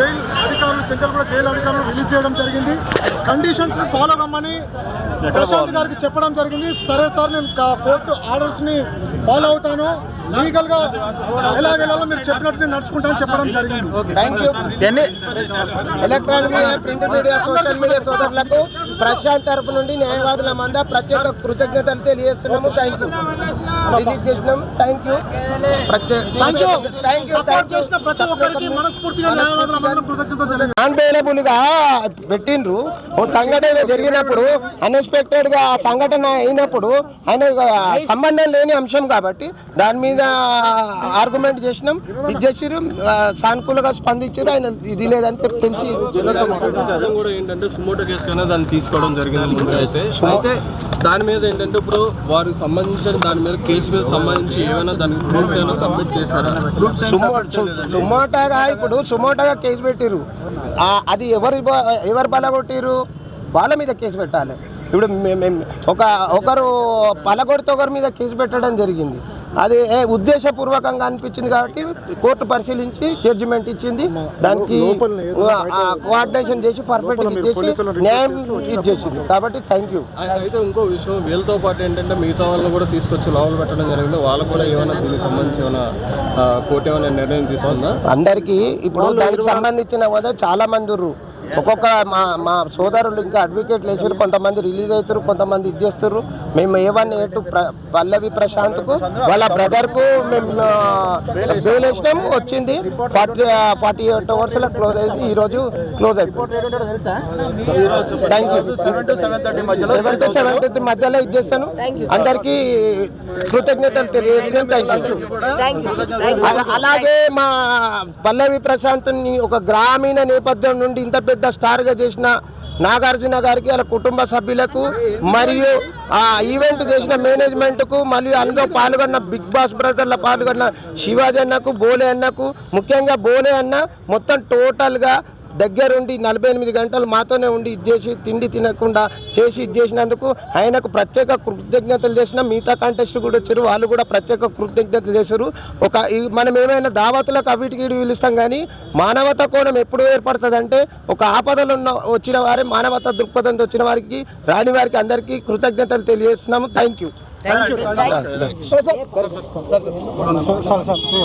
Jail అధికారులు Chanchalguda jail అధికారులు release చేయడం జరిగింది. కండిషన్స్ ఫాలో కమ్మని ప్రశాంత్ గారికి చెప్పడం జరిగింది. సరే సార్ నేను కోర్టు ఆర్డర్స్ని ఫాలో అవుతాను. లీగల్గా ఎలాగెలాగో మీరు చెప్పినట్టు నేను నడుచుకుంటానని చెప్పడం జరిగింది. థ్యాంక్ యూ ఎన్ని? Electronic print media social media సోదరులకు ప్రశాంత్ తరపు నుండి న్యాయవాదుల మంద ప్రత్యేక కృతజ్ఞతలు తెలియజేస్తున్నాము. థ్యాంక్ యూ రిలీజ్ చేసినాం. Thank you thank you thank you ప్రతి ఒక్కరికి మనస్ఫూర్తిగా న్యాయవాదుల కృతజ్ఞతలు తెలియజేస్తున్నాను. అన్బెయిలబుల్గా పెట్టిండ్రు. ఓ సంఘటన జరిగినప్పుడు అన్ఎక్స్పెక్టెడ్గా ఆ సంఘటన అయినప్పుడు ఆయన సంబంధం లేని అంశం కాబట్టి దాని మీద ఆర్గ్యుమెంట్ చేసినాం. ఇది చేసిరు సానుకూలంగా స్పందించారు ఆయన ఇది లేదని తెలిసి జనం కూడా ఏంటంటే సుమోటో కేసు కన్నా దాన్ని తీసుకోవడం జరిగింది ముందుగా అయితే. అయితే దాని మీద ఏంటంటే ఇప్పుడు వారికి సంబంధించిన దాని మీద కేసు మీద సంబంధించి ఏమైనా దానికి ప్రూఫ్స్ ఏమైనా సబ్మిట్ చేశారా? సుమోటాగా ఇప్పుడు సుమోటాగా కేసు పెట్టిరు అది ఎవరు బ- ఎవరు బలగొట్టిరు వాళ్ళ మీద కేసు పెట్టాలి. ఇప్పుడు మేము ఒక ఒకరు పలగొడితే ఒకరి మీద కేసు పెట్టడం జరిగింది. అది ఏ ఉద్దేశపూర్వకంగా అనిపించింది కాబట్టి కోర్టు పరిశీలించి జడ్జిమెంట్ ఇచ్చింది. దానికి కోఆర్డినేషన్ చేసి పర్ఫెక్ట్ చేసి న్యాయం ఇది చేసింది. కాబట్టి థ్యాంక్ యూ అయి- అయితే ఇంకో విషయం వీళ్ళతో పాటు ఏంటంటే మిగతా వాళ్ళని కూడా తీసుకొచ్చి లోపల పెట్టడం జరిగింది. వాళ్ళకు కూడా ఏమైనా దీనికి సంబంధించి ఏమైనా కోర్టు ఏమైనా నిర్ణయం తీసుకుందా? అందరికీ ఇప్పుడు దానికి సంబంధించిన వాళ్ళు చాలా మంది ఒక్కొక్క మా మా సోదరులు ఇంకా అడ్వకేట్లు వేసారు కొంతమంది రిలీజ్ అవుతారు కొంతమంది ఇది చేస్తారు మేము ఏవన్ ఎటు పల్లవి ప్రశాంత్కు వాళ్ళ బ్రదర్కు మేము బెయిల్ వేసినాం వచ్చింది. ఫార్టీ ఫార్టీ ఎయిట్ అవర్స్లో క్లోజ్ అయింది. ఈరోజు క్లోజ్ అయిపోయింది. Thank you seven to seven thirty మధ్యలో ఇది చేస్తాను. అందరికీ కృతజ్ఞతలు తెలియజేస్తాను థ్యాంక్ యూ అలా- అలాగే మా పల్లవి ప్రశాంత్ని ఒక గ్రామీణ నేపథ్యం నుండి ఇంత పెద్ద స్టార్గా చేసిన నాగార్జున గారికి వాళ్ళ కుటుంబ సభ్యులకు మరియు ఆ ఈవెంట్ చేసిన మేనేజ్మెంట్కు మరియు అందులో పాల్గొన్న బిగ్ బాస్ బ్రదర్ల పాల్గొన్న శివాజీ అన్నకు బోలే అన్నకు ముఖ్యంగా బోలే అన్న మొత్తం టోటల్గా దగ్గరుండి నలభై ఎనిమిది గంటలు మాతోనే ఉండి ఇది చేసి తిండి తినకుండా చేసి ఇది చేసినందుకు ఆయనకు ప్రత్యేక కృతజ్ఞతలు చేసిన మిగతా కాంటెస్ట్ కూడా వచ్చారు. వాళ్ళు కూడా ప్రత్యేక కృతజ్ఞతలు చేశారు. ఒక మనం ఏమైనా దావతులకు అవిటికి ఇటు పిలుస్తాం కానీ మానవత కోణం ఎప్పుడు ఏర్పడుతుందంటే ఒక ఆపదలు ఉన్న వచ్చిన వారే మానవత దృక్పథంతో వచ్చిన వారికి రాని వారికి అందరికీ కృతజ్ఞతలు తెలియజేస్తున్నాము. Thank you sir sir